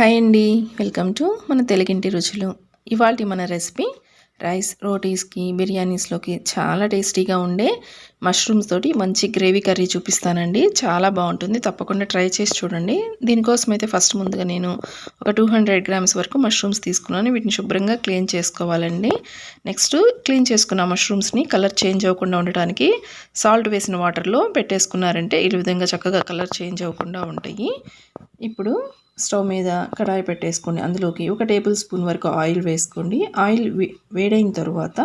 Hi అండి. Welcome to మన తెలుగింటి రుచులు. ఇవాళ మన రెసిపీ రైస్ రోటీస్కి బిర్యానీస్లోకి చాలా టేస్టీగా ఉండే మష్రూమ్స్ తోటి మంచి గ్రేవీ కర్రీ చూపిస్తానండి. చాలా బాగుంటుంది. తప్పకుండా ట్రై చేసి చూడండి. దీనికోసం అయితే ఫస్ట్ ముందుగా నేను ఒక టూ హండ్రెడ్ గ్రామ్స్ వరకు మష్రూమ్స్ తీసుకున్నాను. వీటిని శుభ్రంగా క్లీన్ చేసుకోవాలండి. నెక్స్ట్ క్లీన్ చేసుకున్న మష్రూమ్స్ని కలర్ చేంజ్ అవ్వకుండా ఉండటానికి సాల్ట్ వేసిన వాటర్లో పెట్టేసుకున్నారంటే ఈ విధంగా చక్కగా కలర్ చేంజ్ అవ్వకుండా ఉంటాయి. ఇప్పుడు స్టవ్ మీద కడాయి పెట్టేసుకోండి అందులోకి ఒక టేబుల్ స్పూన్ వరకు ఆయిల్ వేసుకోండి. ఆయిల్ వేడైన తర్వాత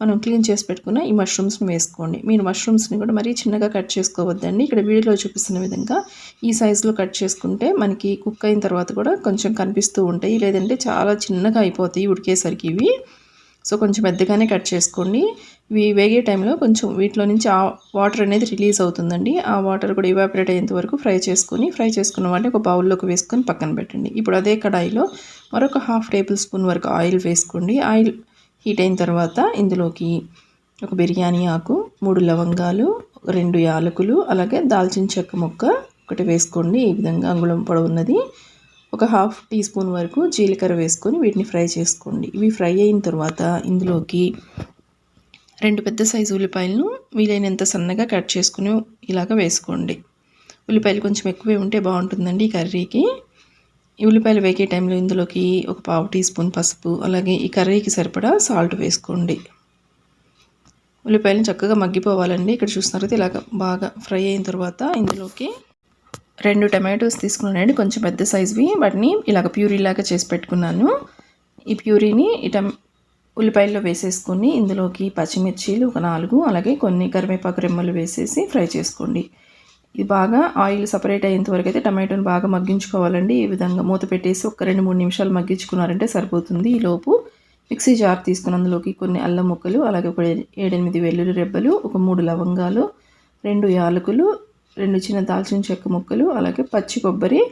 మనం క్లీన్ చేసి పెట్టుకున్న ఈ మష్రూమ్స్ని వేసుకోండి. మీరు మష్రూమ్స్ని కూడా మరీ చిన్నగా కట్ చేసుకోవద్దండి. ఇక్కడ వీడియోలో చూపిస్తున్న విధంగా ఈ సైజులో కట్ చేసుకుంటే మనకి కుక్ అయిన తర్వాత కూడా కొంచెం కనిపిస్తూ ఉంటాయి. లేదంటే చాలా చిన్నగా అయిపోతాయి ఉడికేసరికి ఇవి. సో కొంచెం పెద్దగానే కట్ చేసుకోండి. ఇవి వేగే టైంలో కొంచెం వీటిలో నుంచి ఆ వాటర్ అనేది రిలీజ్ అవుతుందండి. ఆ వాటర్ కూడా ఇవాపరేట్ అయ్యేంత వరకు ఫ్రై చేసుకుని ఫ్రై చేసుకున్న వాటిని ఒక బౌల్లోకి వేసుకొని పక్కన పెట్టండి. ఇప్పుడు అదే కడాయిలో మరొక హాఫ్ టేబుల్ స్పూన్ వరకు ఆయిల్ వేసుకోండి. ఆయిల్ హీట్ అయిన తర్వాత ఇందులోకి ఒక బిర్యానీ ఆకు మూడు లవంగాలు రెండు యాలకులు అలాగే దాల్చిన చెక్క ముక్క ఒకటి వేసుకోండి. ఈ విధంగా అంగుళం పొడవున్నది. ఒక హాఫ్ టీ స్పూన్ వరకు జీలకర్ర వేసుకొని వీటిని ఫ్రై చేసుకోండి. ఇవి ఫ్రై అయిన తర్వాత ఇందులోకి రెండు పెద్ద సైజు ఉల్లిపాయలను వీలైనంత సన్నగా కట్ చేసుకుని ఇలాగ వేసుకోండి. ఉల్లిపాయలు కొంచెం ఎక్కువే ఉంటే బాగుంటుందండి ఈ కర్రీకి. ఈ ఉల్లిపాయలు వేగే టైంలో ఇందులోకి ఒక పావు టీ స్పూన్ పసుపు అలాగే ఈ కర్రీకి సరిపడా సాల్ట్ వేసుకోండి. ఉల్లిపాయలను చక్కగా మగ్గిపోవాలండి. ఇక్కడ చూసినట్లయితే ఇలాగ బాగా ఫ్రై అయిన తర్వాత ఇందులోకి రెండు టమాటోస్ తీసుకున్నానండి కొంచెం పెద్ద సైజువి. వాటిని ఇలాగ ప్యూరీలాగా చేసి పెట్టుకున్నాను. ఈ ప్యూరీని ఇట ఉల్లిపాయల్లో వేసేసుకొని ఇందులోకి పచ్చిమిర్చీలు ఒక నాలుగు అలాగే కొన్ని కరివేపాకు రెమ్మలు వేసేసి ఫ్రై చేసుకోండి. ఇది బాగా ఆయిల్ సపరేట్ అయ్యేంత వరకు అయితే టమాటోని బాగా మగ్గించుకోవాలండి. ఈ విధంగా మూత పెట్టేసి ఒక రెండు మూడు నిమిషాలు మగ్గించుకున్నారంటే సరిపోతుంది. ఈలోపు మిక్సీ జార్ తీసుకుని అందులోకి కొన్ని అల్లం ముక్కలు అలాగే ఒక ఏడెనిమిది వెల్లుల్లి రెబ్బలు ఒక మూడు లవంగాలు రెండు యాలకులు రెండు చిన్న దాల్చిన చెక్క ముక్కలు అలాగే పచ్చి కొబ్బరి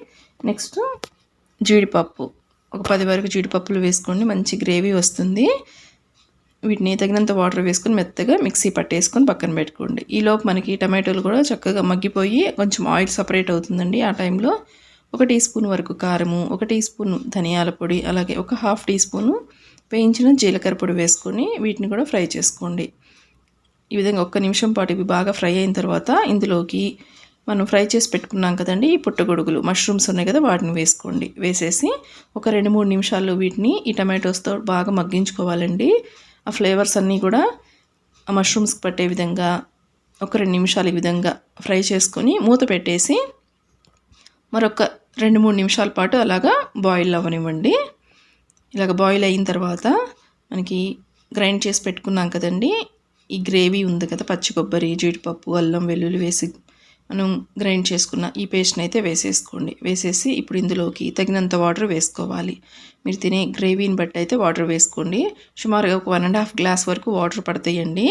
నెక్స్ట్ జీడిపప్పు. ఒక పది వరకు జీడిపప్పులు వేసుకోండి మంచి గ్రేవీ వస్తుంది. వీటిని తగినంత వాటర్ వేసుకొని మెత్తగా మిక్సీ పట్టేసుకొని పక్కన పెట్టుకోండి. ఈలోపు మనకి టమాటోలు కూడా చక్కగా మగ్గిపోయి కొంచెం ఆయిల్ సపరేట్ అవుతుందండి ఆ టైంలో. ఒక టీ స్పూన్ వరకు కారము ఒక టీ స్పూన్ ధనియాల పొడి అలాగే ఒక హాఫ్ టీ స్పూను వేయించిన జీలకర్ర పొడి వేసుకొని వీటిని కూడా ఫ్రై చేసుకోండి. ఈ విధంగా ఒక్క నిమిషం పాటు ఇవి బాగా ఫ్రై అయిన తర్వాత ఇందులోకి మనం ఫ్రై చేసి పెట్టుకున్నాం కదండి ఈ పుట్టగొడుగులు. మష్రూమ్స్ ఉన్నాయి కదా వాటిని వేసుకోండి. వేసేసి ఒక రెండు మూడు నిమిషాలు వీటిని ఈ టమాటోస్తో బాగా మగ్గించుకోవాలండి. ఆ ఫ్లేవర్స్ అన్నీ కూడా ఆ మష్రూమ్స్కి పట్టే విధంగా ఒక రెండు నిమిషాలు ఈ విధంగా ఫ్రై చేసుకొని మూత పెట్టేసి మరొక రెండు మూడు నిమిషాల పాటు అలాగా బాయిల్ అవ్వనివ్వండి. ఇలాగ బాయిల్ అయిన తర్వాత మనకి గ్రైండ్ చేసి పెట్టుకున్నాం కదండి ఈ గ్రేవీ ఉంది కదా పచ్చి కొబ్బరి జీడిపప్పు అల్లం వెల్లుల్లి వేసి మనం గ్రైండ్ చేసుకున్న ఈ పేస్ట్ని అయితే వేసేసుకోండి. వేసేసి ఇప్పుడు ఇందులోకి తగినంత వాటర్ వేసుకోవాలి. మీరు తినే గ్రేవీని బట్టి అయితే వాటర్ వేసుకోండి. సుమారుగా ఒక వన్ అండ్ హాఫ్ గ్లాస్ వరకు వాటర్ పడతాయండి.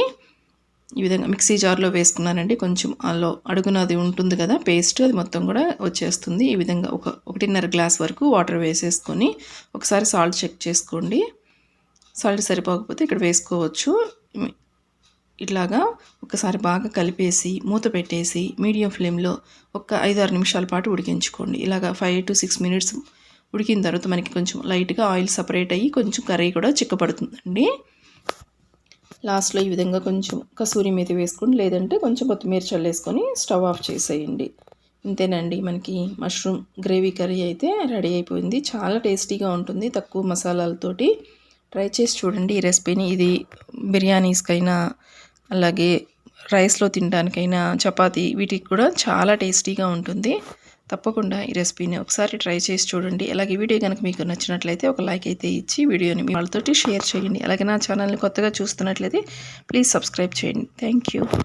ఈ విధంగా మిక్సీ జార్లో వేసుకున్నానండి. కొంచెం అలో అడుగున అది ఉంటుంది కదా పేస్ట్ అది మొత్తం కూడా వచ్చేస్తుంది. ఈ విధంగా ఒక ఒకటిన్నర గ్లాస్ వరకు వాటర్ వేసేసుకొని ఒకసారి సాల్ట్ చెక్ చేసుకోండి. సాల్ట్ సరిపోకపోతే ఇక్కడ వేసుకోవచ్చు. ఇట్లాగా ఒకసారి బాగా కలిపేసి మూత పెట్టేసి మీడియం ఫ్లేమ్లో ఒక ఐదు ఆరు నిమిషాల పాటు ఉడికించుకోండి. ఇలాగ ఫైవ్ టు సిక్స్ మినిట్స్ ఉడికిన తర్వాత మనకి కొంచెం లైట్గా ఆయిల్ సపరేట్ అయ్యి కొంచెం కర్రీ కూడా చిక్కపడుతుందండి లాస్ట్లో ఈ విధంగా కొంచెం కసూరి మీద వేసుకొని లేదంటే కొంచెం కొత్తిమీర చల్లేసుకొని స్టవ్ ఆఫ్ చేసేయండి. ఇంతేనండి మనకి మష్రూమ్ గ్రేవీ కర్రీ అయితే రెడీ అయిపోయింది. చాలా టేస్టీగా ఉంటుంది. తక్కువ మసాలాలతోటి ట్రై చేసి చూడండి ఈ రెసిపీని. ఇది బిర్యానీస్కైనా అలాగే రైస్లో తినడానికైనా చపాతీ వీటికి కూడా చాలా టేస్టీగా ఉంటుంది. తప్పకుండా ఈ రెసిపీని ఒకసారి ట్రై చేసి చూడండి. అలాగే వీడియో కనుక మీకు నచ్చినట్లయితే ఒక లైక్ అయితే ఇచ్చి వీడియోని మీ వాళ్ళతోటి షేర్ చేయండి. అలాగే నా ఛానల్ని కొత్తగా చూస్తున్నట్లయితే ప్లీజ్ సబ్స్క్రైబ్ చేయండి. థ్యాంక్